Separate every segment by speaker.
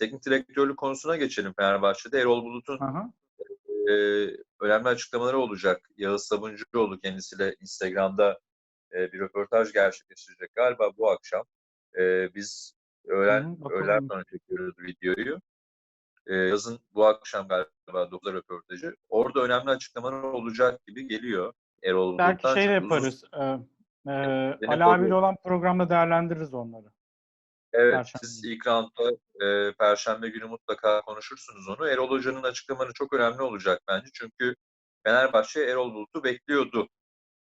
Speaker 1: teknik direktörlük konusuna geçelim Fenerbahçe'de. Erol Bulut'un e, önemli açıklamaları olacak. Yağız Sabuncuoğlu kendisiyle Instagram'da e, bir röportaj gerçekleştirecek galiba bu akşam. E, biz öğlen,
Speaker 2: Hı,
Speaker 1: öğlen sonra çekiyoruz videoyu. E, yazın bu akşam galiba 9'da röportajı. Orada önemli açıklamalar olacak gibi geliyor. Erol
Speaker 2: Belki
Speaker 1: Bulut'tan.
Speaker 2: şey
Speaker 1: uzun-
Speaker 2: yaparız. Ee, e,
Speaker 1: Benim
Speaker 2: Ali olan programda değerlendiririz onları.
Speaker 1: Evet,
Speaker 2: Perşembe
Speaker 1: siz ilk roundda e, Perşembe günü mutlaka konuşursunuz onu. Erol Hoca'nın açıklamaları çok önemli olacak bence. Çünkü Fenerbahçe Erol Bulut'u bekliyordu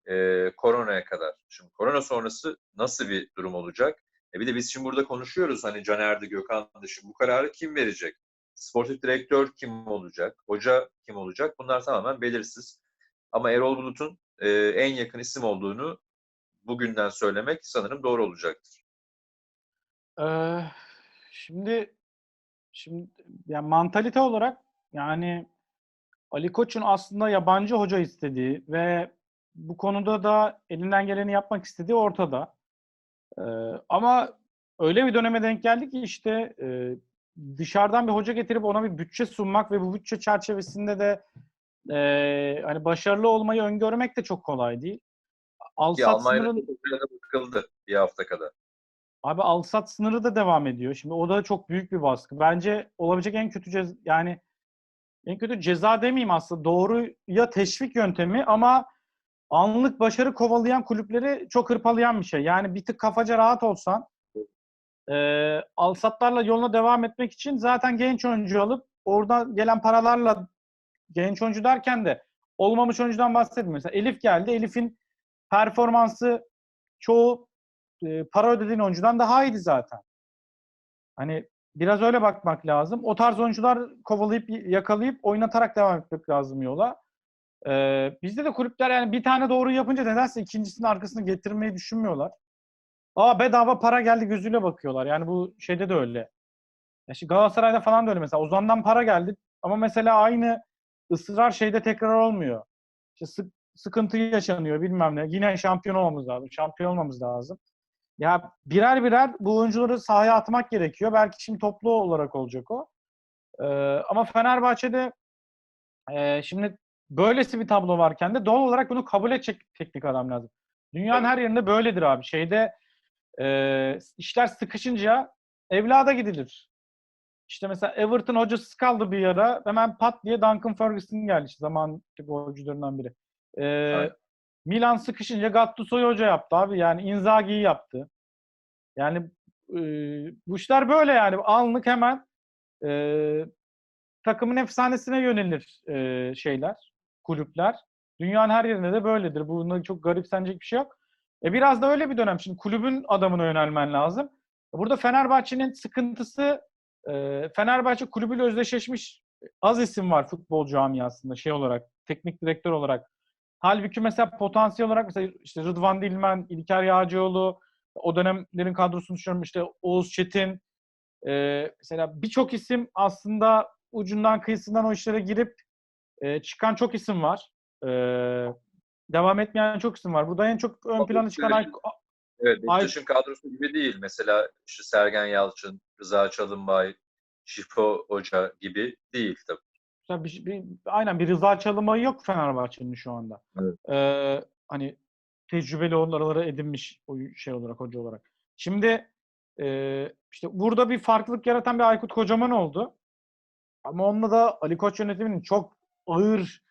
Speaker 1: e, koronaya kadar. Şimdi korona sonrası nasıl bir durum olacak? E bir de biz şimdi burada konuşuyoruz hani Caner'di, Gökhan'dı. Şimdi bu kararı kim verecek? Sportif direktör kim olacak? Hoca kim olacak? Bunlar tamamen belirsiz. Ama Erol Bulut'un e, en yakın isim olduğunu bugünden söylemek sanırım doğru olacaktır.
Speaker 2: Ee, şimdi şimdi yani mantalite olarak yani Ali Koç'un aslında yabancı hoca istediği ve bu konuda da elinden geleni yapmak istediği ortada. Ee, ama öyle bir döneme denk geldi ki işte e, dışarıdan bir hoca getirip ona bir bütçe sunmak ve bu bütçe çerçevesinde de e, hani başarılı olmayı öngörmek de çok kolay değil. Alsat sınırın
Speaker 1: bakıldı bir hafta kadar.
Speaker 2: Abi alsat sınırı da devam ediyor. Şimdi o da çok büyük bir baskı. Bence olabilecek en kötü ceza yani en kötü ceza demeyeyim aslında. Doğruya teşvik yöntemi ama anlık başarı kovalayan kulüpleri çok hırpalayan bir şey. Yani bir tık kafaca rahat olsan e, alsatlarla yoluna devam etmek için zaten genç oyuncu alıp oradan gelen paralarla genç oyuncu derken de olmamış oyuncudan bahsetmiyorum. Mesela Elif geldi. Elif'in performansı çoğu e, para ödediğin oyuncudan daha iyiydi zaten. Hani biraz öyle bakmak lazım. O tarz oyuncular kovalayıp yakalayıp oynatarak devam etmek lazım yola. Ee, bizde de kulüpler yani bir tane doğru yapınca nedense ikincisinin arkasını getirmeyi düşünmüyorlar. Aa bedava para geldi gözüyle bakıyorlar. Yani bu şeyde de öyle. Ya şimdi Galatasaray'da falan da öyle mesela. Ozan'dan para geldi ama mesela aynı ısrar şeyde tekrar olmuyor. İşte sık, sıkıntı yaşanıyor bilmem ne. Yine şampiyon olmamız lazım. Şampiyon olmamız lazım. Ya birer birer bu oyuncuları sahaya atmak gerekiyor. Belki şimdi toplu olarak olacak o. Ee, ama Fenerbahçe'de e, şimdi böylesi bir tablo varken de doğal olarak bunu kabul edecek teknik adam lazım. Dünyanın
Speaker 1: Evet.
Speaker 2: her yerinde böyledir abi. Şeyde e, işler sıkışınca evlada gidilir. İşte mesela Everton hocası kaldı bir ara. Hemen pat diye Duncan Ferguson geldi. İşte zaman oyuncularından biri. Ee,
Speaker 1: Aynen.
Speaker 2: Milan sıkışınca Gattuso'yu hoca yaptı abi. Yani Inzaghi'yi yaptı. Yani e, bu işler böyle yani. Anlık hemen e, takımın efsanesine yönelir e, şeyler, kulüpler. Dünyanın her yerinde de böyledir. Bunda çok garipsenecek bir şey yok. E biraz da öyle bir dönem. Şimdi kulübün adamına yönelmen lazım. Burada Fenerbahçe'nin sıkıntısı e, Fenerbahçe kulübüyle özdeşleşmiş az isim var futbol camiasında şey olarak, teknik direktör olarak. Halbuki mesela potansiyel olarak mesela işte Rıdvan Dilmen, İlker Yağcıoğlu, o dönemlerin kadrosunu düşünüyorum işte Oğuz Çetin, e, mesela birçok isim aslında ucundan kıyısından o işlere girip e, çıkan çok isim var. E, devam etmeyen çok isim var. Burada en çok ön plana çıkan
Speaker 1: Beşiktaş'ın-
Speaker 2: Ay-
Speaker 1: Evet,
Speaker 2: Ay-
Speaker 1: Beşiktaş'ın kadrosu gibi değil. Mesela işte Sergen Yalçın, Rıza Çalınbay, Şifo Hoca gibi değil tabii.
Speaker 2: Mesela bir, bir, aynen bir Rıza Çalınbay yok Fenerbahçe'nin şu anda.
Speaker 1: Evet.
Speaker 2: Ee, hani tecrübeli onları edinmiş o şey olarak, hoca olarak. Şimdi e, işte burada bir farklılık yaratan bir Aykut Kocaman oldu. Ama onunla da Ali Koç yönetiminin çok ağır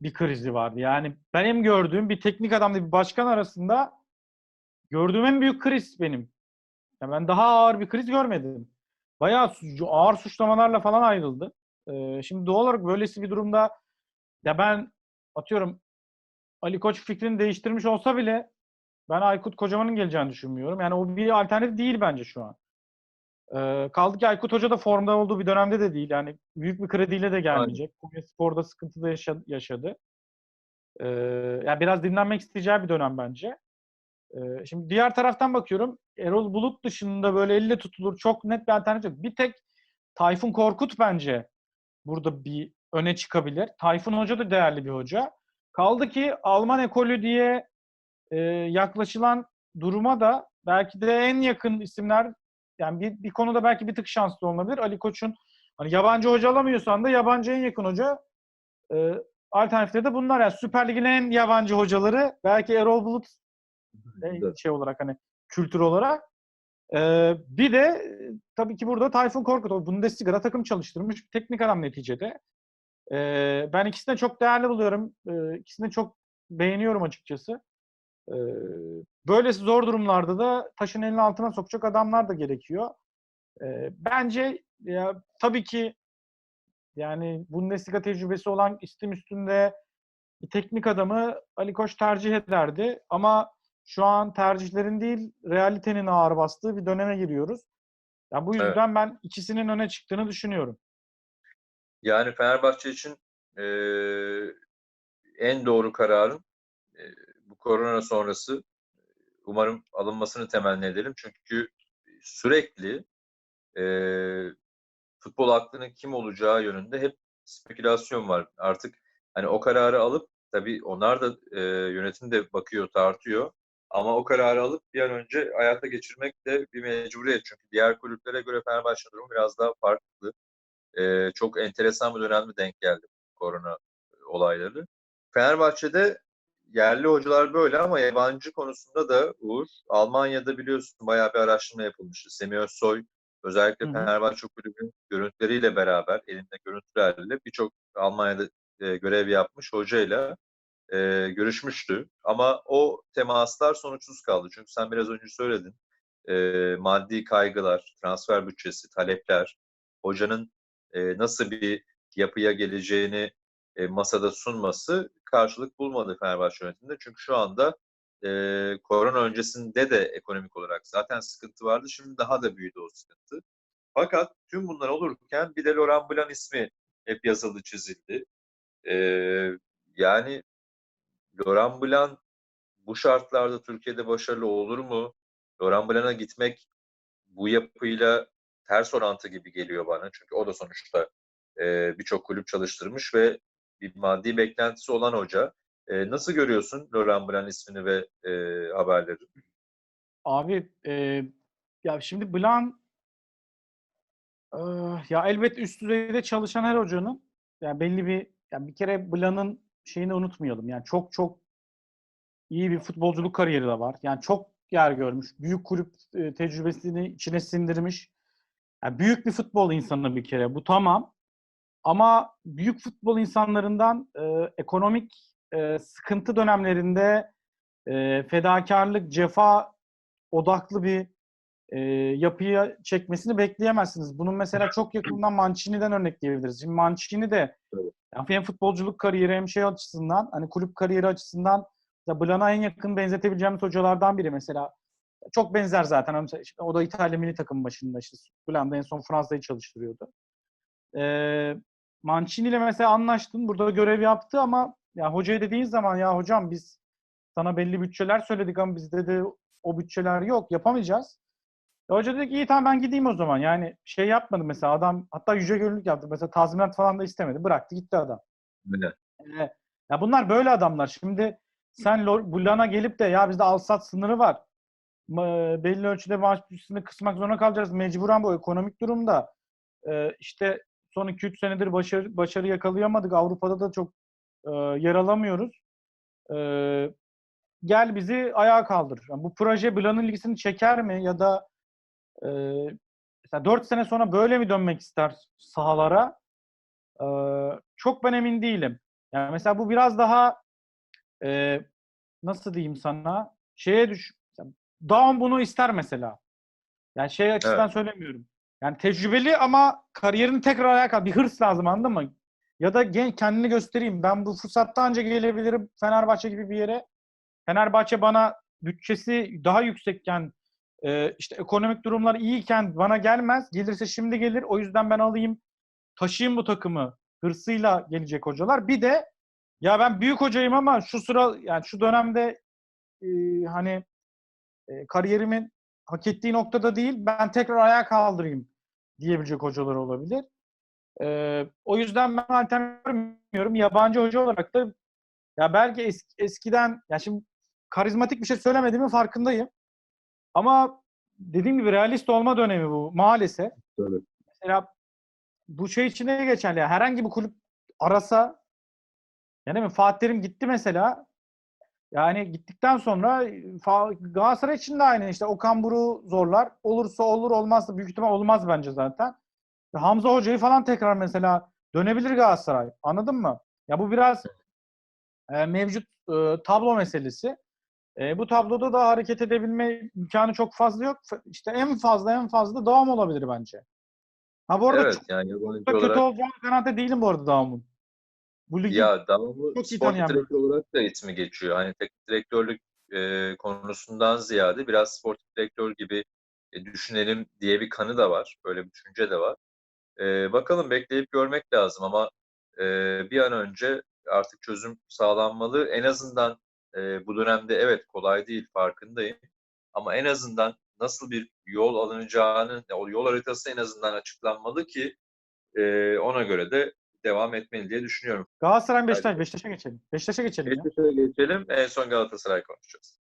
Speaker 2: bir krizi vardı. Yani benim gördüğüm bir teknik adamla bir başkan arasında gördüğüm en büyük kriz benim. Ya ben daha ağır bir kriz görmedim. Bayağı ağır suçlamalarla falan ayrıldı. Şimdi doğal olarak böylesi bir durumda ya ben atıyorum Ali Koç fikrini değiştirmiş olsa bile ben Aykut Kocaman'ın geleceğini düşünmüyorum. Yani o bir alternatif değil bence şu an. Ee, kaldı ki Aykut Hoca da formda olduğu bir dönemde de değil. Yani büyük bir krediyle de gelmeyecek. Konya Spor'da sıkıntı da yaşa- yaşadı. Ee, yani biraz dinlenmek isteyeceği bir dönem bence. Ee, şimdi diğer taraftan bakıyorum. Erol Bulut dışında böyle elle tutulur çok net bir alternatif yok. Bir tek Tayfun Korkut bence burada bir öne çıkabilir. Tayfun Hoca da değerli bir hoca. Kaldı ki Alman ekolü diye e, yaklaşılan duruma da belki de en yakın isimler yani bir, bir konuda belki bir tık şanslı olabilir. Ali Koç'un hani yabancı hoca alamıyorsan da yabancı en yakın hoca e, alternatifleri de bunlar. Yani Süper Lig'in en yabancı hocaları belki Erol Bulut en şey olarak hani kültür olarak. E, bir de e, tabii ki burada Tayfun Korkut. O Bundesliga'da takım çalıştırmış. bir Teknik adam neticede. E, ben ikisini de çok değerli buluyorum. E, ikisini de çok beğeniyorum açıkçası. E, böylesi zor durumlarda da taşın elinin altına sokacak adamlar da gerekiyor. E, bence ya tabii ki yani Bundesliga tecrübesi olan istim üstünde bir teknik adamı Ali Koç tercih ederdi. Ama şu an tercihlerin değil realitenin ağır bastığı bir döneme giriyoruz. Ya bu
Speaker 1: Evet.
Speaker 2: yüzden ben ikisinin öne çıktığını düşünüyorum.
Speaker 1: Yani Fenerbahçe için e, en doğru kararın e, bu korona sonrası umarım alınmasını temenni edelim. Çünkü sürekli e, futbol aklının kim olacağı yönünde hep spekülasyon var. Artık hani o kararı alıp tabii onlar da e, yönetim de bakıyor, tartıyor. Ama o kararı alıp bir an önce hayata geçirmek de bir mecburiyet. Çünkü diğer kulüplere göre Fenerbahçe durumu biraz daha farklı. E, çok enteresan bir dönemde denk geldi korona olayları. Fenerbahçe'de yerli hocalar böyle ama yabancı konusunda da Uğur, Almanya'da biliyorsun bayağı bir araştırma yapılmıştı. Semih Özsoy özellikle
Speaker 2: Hı hı.
Speaker 1: Fenerbahçe kulübünün görüntüleriyle beraber, elinde görüntülerle birçok Almanya'da e, görev yapmış hocayla e, görüşmüştü. Ama o temaslar sonuçsuz kaldı. Çünkü sen biraz önce söyledin. E, maddi kaygılar, transfer bütçesi, talepler, hocanın e, nasıl bir yapıya geleceğini e, masada sunması karşılık bulmadı Fenerbahçe yönetiminde. Çünkü şu anda e, korona öncesinde de ekonomik olarak zaten sıkıntı vardı. Şimdi daha da büyüdü o sıkıntı. Fakat tüm bunlar olurken bir de Laurent Blanc ismi hep yazıldı, çizildi. E, yani Laurent Blanc bu şartlarda Türkiye'de başarılı olur mu? Laurent Blanc'a gitmek bu yapıyla ters orantı gibi geliyor bana. Çünkü o da sonuçta e, birçok kulüp çalıştırmış ve bir maddi beklentisi olan hoca. E, nasıl görüyorsun Laurent Blanc ismini ve e, haberleri?
Speaker 2: Abi e, ya şimdi Blanc e, ya elbet üst düzeyde çalışan her hocanın yani belli bir yani bir kere Blanc'ın şeyini unutmayalım. Yani çok çok iyi bir futbolculuk kariyeri de var. Yani çok yer görmüş. Büyük kulüp e, tecrübesini içine sindirmiş. Yani büyük bir futbol insanı bir kere. Bu tamam. Ama büyük futbol insanlarından e, ekonomik e, sıkıntı dönemlerinde e, fedakarlık, cefa odaklı bir e, yapıya çekmesini bekleyemezsiniz. Bunun mesela çok yakından Mancini'den örnekleyebiliriz. Şimdi Mancini de yani hem futbolculuk kariyeri hem şey açısından hani kulüp kariyeri açısından da Blan'a en yakın benzetebileceğimiz hocalardan biri mesela. Çok benzer zaten. Hani O da İtalya milli takım başında işte. Blanc da en son Fransa'yı çalıştırıyordu. Ee, Mancini ile mesela anlaştın. Burada görev yaptı ama ya hocaya dediğin zaman ya hocam biz sana belli bütçeler söyledik ama bizde de o bütçeler yok. Yapamayacağız. E hoca dedi ki iyi tamam ben gideyim o zaman. Yani şey yapmadı mesela adam hatta yüce gönüllülük yaptı. Mesela tazminat falan da istemedi. Bıraktı gitti adam. Ee, ya bunlar böyle adamlar. Şimdi sen Bulana gelip de ya bizde al-sat sınırı var. Belli ölçüde maaş bütçesini kısmak zorunda kalacağız. Mecburen bu ekonomik durumda. Ee, işte son 2-3 senedir başarı, başarı yakalayamadık. Avrupa'da da çok e, yer alamıyoruz. Ee, gel bizi ayağa kaldır. Yani bu proje Blan'ın ilgisini çeker mi? Ya da e, mesela 4 sene sonra böyle mi dönmek ister sahalara? Ee, çok ben emin değilim. Yani mesela bu biraz daha e, nasıl diyeyim sana şeye düş Daum bunu ister mesela. Yani şey açısından
Speaker 1: Evet.
Speaker 2: söylemiyorum. Yani tecrübeli ama kariyerini tekrar ayağa kalk. Bir hırs lazım anladın mı? Ya da gen, kendini göstereyim. Ben bu fırsatta önce gelebilirim Fenerbahçe gibi bir yere. Fenerbahçe bana bütçesi daha yüksekken e, işte ekonomik durumlar iyiyken bana gelmez. Gelirse şimdi gelir. O yüzden ben alayım taşıyayım bu takımı hırsıyla gelecek hocalar. Bir de ya ben büyük hocayım ama şu sıra yani şu dönemde e, hani e, kariyerimin hak ettiği noktada değil ben tekrar ayağa kaldırayım diyebilecek hocalar olabilir. E, o yüzden ben alternatif görmüyorum. Yabancı hoca olarak da ya belki es- eskiden ya şimdi karizmatik bir şey söylemediğimin farkındayım. Ama dediğim gibi realist olma dönemi bu maalesef.
Speaker 3: Tabii.
Speaker 2: Mesela bu şey içinde de geçerli. Yani herhangi bir kulüp arasa yani mi Fatih Terim gitti mesela yani gittikten sonra Galatasaray için de aynı işte Okan Buruk'u zorlar. Olursa olur olmazsa büyük ihtimal olmaz bence zaten. Hamza Hoca'yı falan tekrar mesela dönebilir Galatasaray. Anladın mı? Ya bu biraz e, mevcut e, tablo meselesi. E, bu tabloda da hareket edebilme imkanı çok fazla yok. İşte en fazla en fazla devam olabilir bence. Ha bu arada
Speaker 1: Evet
Speaker 2: çok
Speaker 1: yani
Speaker 2: da kötü
Speaker 1: olarak
Speaker 2: olacağını kanaate değilim bu arada devamın. Bu ligi
Speaker 1: ya devamı
Speaker 2: Çok
Speaker 1: spor direktör olarak da ismi geçiyor. Hani teknik direktörlük e, konusundan ziyade biraz sportif direktör gibi e, düşünelim diye bir kanı da var. Böyle bir düşünce de var. E, bakalım bekleyip görmek lazım ama e, bir an önce artık çözüm sağlanmalı. En azından e, bu dönemde evet kolay değil farkındayım. Ama en azından nasıl bir yol alınacağını, o yol haritası en azından açıklanmalı ki e, ona göre de devam etmeli diye düşünüyorum.
Speaker 2: Galatasaray Beşiktaş, Beşiktaş'a geçelim. Beşiktaş'a geçelim.
Speaker 1: Beşiktaş'a ya. geçelim. En son Galatasaray konuşacağız.